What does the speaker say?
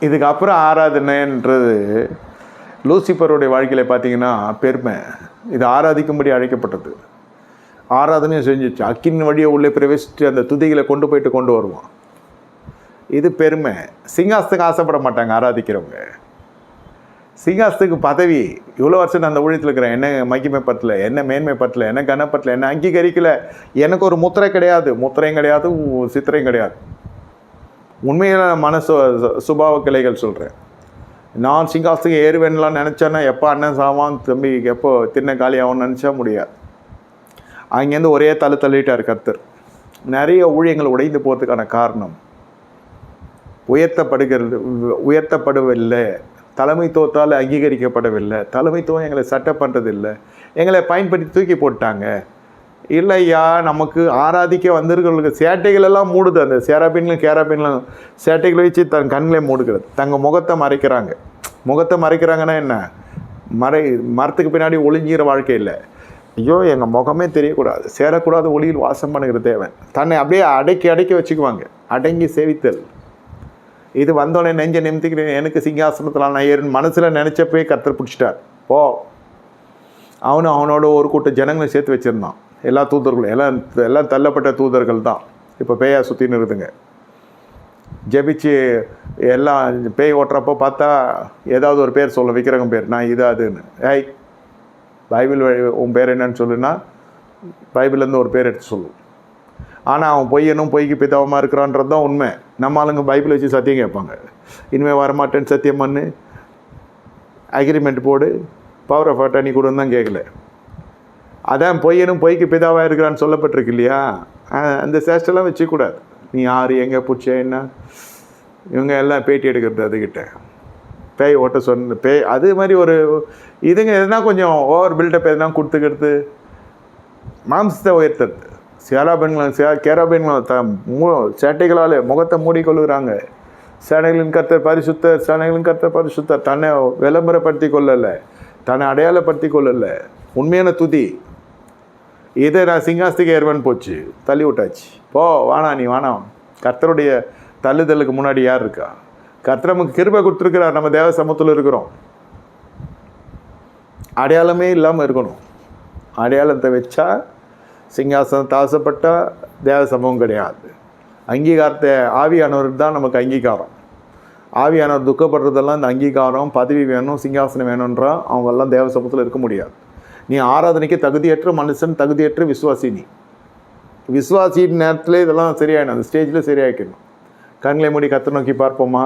இதுக்கப்புறம் ஆராதனைன்றது லூசிபருடைய வாழ்க்கையில் பார்த்தீங்கன்னா பெருமை. இது ஆராதிக்கும்படி அழைக்கப்பட்டது. ஆராதனையும் செஞ்சிச்சு. அக்கின் வழியை உள்ளே பிரவேசித்து அந்த துதிகளை கொண்டு போயிட்டு கொண்டு வருவோம் இது பெருமை. சிங்காசத்துக்கு ஆசைப்பட மாட்டாங்க ஆராதிக்கிறவங்க. சிங்காசத்துக்கு பதவி இவ்வளோ வருஷம் நான் அந்த ஊழியத்தில் இருக்கிறேன். என்ன மகிமை பத்தல என்ன மேன்மை பத்தல என்ன கனப்பட்டல என்ன அங்கீகரிக்கல. எனக்கு ஒரு முத்திரை கிடையாது. முத்திரையும் கிடையாது சித்திரையும் கிடையாது. உண்மையில மனசு சு- சுபாவ கிளைகள் சொல்கிறேன் நான் சிங்காசத்துக்கு ஏறுவேன்லாம் நினச்சேன்னா எப்போ அண்ணன் சாவான் தம்பி எப்போ தின்ன காலி ஆகும்னு நினச்சா முடியாது. அங்கேருந்து ஒரே தள்ளு தள்ளிட்டார் கர்த்தர். நிறைய ஊழியங்கள் உடைந்து போகிறதுக்கான காரணம். உயர்த்தப்படுகிறது உயர்த்தப்படவில்லை. தலைமைத்துவத்தால் அங்கீகரிக்கப்படவில்லை. தலைமைத்துவம் எங்களை சட்டை பண்ணுறதில்லை எங்களை பயன்படுத்தி தூக்கி போட்டாங்க. இல்லையா நமக்கு ஆராதிக்க வந்திருக்கிறவங்களுக்கு சேட்டைகள் எல்லாம் மூடுது. அந்த சேராபின்லும் கேராபின்லாம் சேட்டைகளை வச்சு தன் கண்களை மூடுகிறது. தங்க முகத்தை மறைக்கிறாங்க. முகத்தை மறைக்கிறாங்கன்னா என்ன? மறை மரத்துக்கு பின்னாடி ஒளிஞ்சிற வாழ்க்கை இல்லை. ஐயோ எங்கள் முகமே தெரியக்கூடாது. சேரக்கூடாத ஒளியில் வாசம் பண்ணுகிற தேவன். தன்னை அப்படியே அடக்கி அடக்கி வச்சுக்குவாங்க. அடங்கி சேவித்தல். இது வந்தோடனே நெஞ்ச நிமித்திக்கிறேன். எனக்கு சிங்காசனத்தில் நான் ஏறு மனசில் நினச்சப்பே கத்தர் பிடிச்சிட்டார். போ. அவனும் அவனோட ஒரு கூட்ட ஜனங்களை சேர்த்து வச்சுருந்தான். எல்லா தூதர்களும் எல்லாம் எல்லாம் தள்ளப்பட்ட தூதர்கள் தான். இப்போ பேயா சுற்றின்னு இருக்குதுங்க. ஜெபிச்சு எல்லாம் பேய் ஓட்டுறப்போ பார்த்தா ஏதாவது ஒரு பேர் சொல்ல விக்கிரகம் பேர் நான் இது அதுன்னு. ஏய் பைபிள் வழி- உன் பேர் என்னன்னு சொல்லுன்னா பைபிள்லேருந்து ஒரு பேர் எடுத்து சொல்லும் ஆனால் அவன் பொய்யனும் பொய்க்கு பிதாவமாக இருக்கிறான்றது தான் உண்மை. நம்ம ஆளுங்க பைபிள் வச்சு சத்தியம் கேட்பாங்க. இனிமேல் வரமாட்டேன்னு சத்தியம் பண்ணு. அக்ரிமெண்ட் போடு. பவர் ஆஃப் அட்டர்னி கொடுன்னு தான் கேட்கல. அதான் பொய்யனும் பொய்க்கு பிதாவாக இருக்கிறான்னு சொல்லப்பட்டிருக்கு இல்லையா? அந்த சேஷ்டெல்லாம் வச்சுக்கூடாது. நீ யார் எங்கே பிடிச்ச என்ன? இவங்க எல்லாம் பேட்டி எடுக்கிறது அதுக்கிட்ட பேய் ஓட்ட சொன்ன பேய் அது மாதிரி ஒரு இதுங்க எதுனா கொஞ்சம் ஓவர் பில்டப் எதுனா கொடுத்துக்கிறது. மாம்சத்தை உயர்த்தது சேராபெண்களும் சே கேராபெண்களும் த மூ சேட்டைகளால் முகத்தை மூடிக்கொள்ளுகிறாங்க சேனைகளின் கர்த்தர் பரிசுத்தர் சேனைகளின் கர்த்தர் பரிசுத்தர் தன்னை விளம்பரப்படுத்தி கொள்ளலை. தன்னை அடையாளப்படுத்தி கொள்ளலை. உண்மையான துதி. இதே நான் சிங்காஸ்திக ஏறுவேன் போச்சு. தள்ளி விட்டாச்சு. போ வானா நீ வானாம் கர்த்தருடைய தள்ளுதலுக்கு முன்னாடி யார் இருக்கா? கர்த்தர் நமக்கு கிருபை கொடுத்துருக்கிறார். நம்ம தேவ சமூகத்தில் இருக்கிறோம். அடையாளமே இல்லாமல் இருக்கணும். அடையாளத்தை வச்சா சிங்காசனம் தாசப்பட்டா தேவ சமூகம் கிடையாது. அங்கீகாரத்தை ஆவியானவருக்கு தான் நமக்கு அங்கீகாரம். ஆவியானவர் துக்கப்படுறதெல்லாம் இந்த அங்கீகாரம் பதவி வேணும் சிங்காசனம் வேணுன்றா அவங்கெல்லாம் தேவ சமூகத்தில் இருக்க முடியாது. நீ ஆராதனைக்கு தகுதியற்ற மனுஷன் தகுதியற்ற விசுவாசி நீ. விசுவாசி நேரத்தில் இதெல்லாம் சரியாயிடும். அந்த ஸ்டேஜில் சரியாயிக்கணும். கண்களை மூடி கத்தை நோக்கி பார்ப்போமா?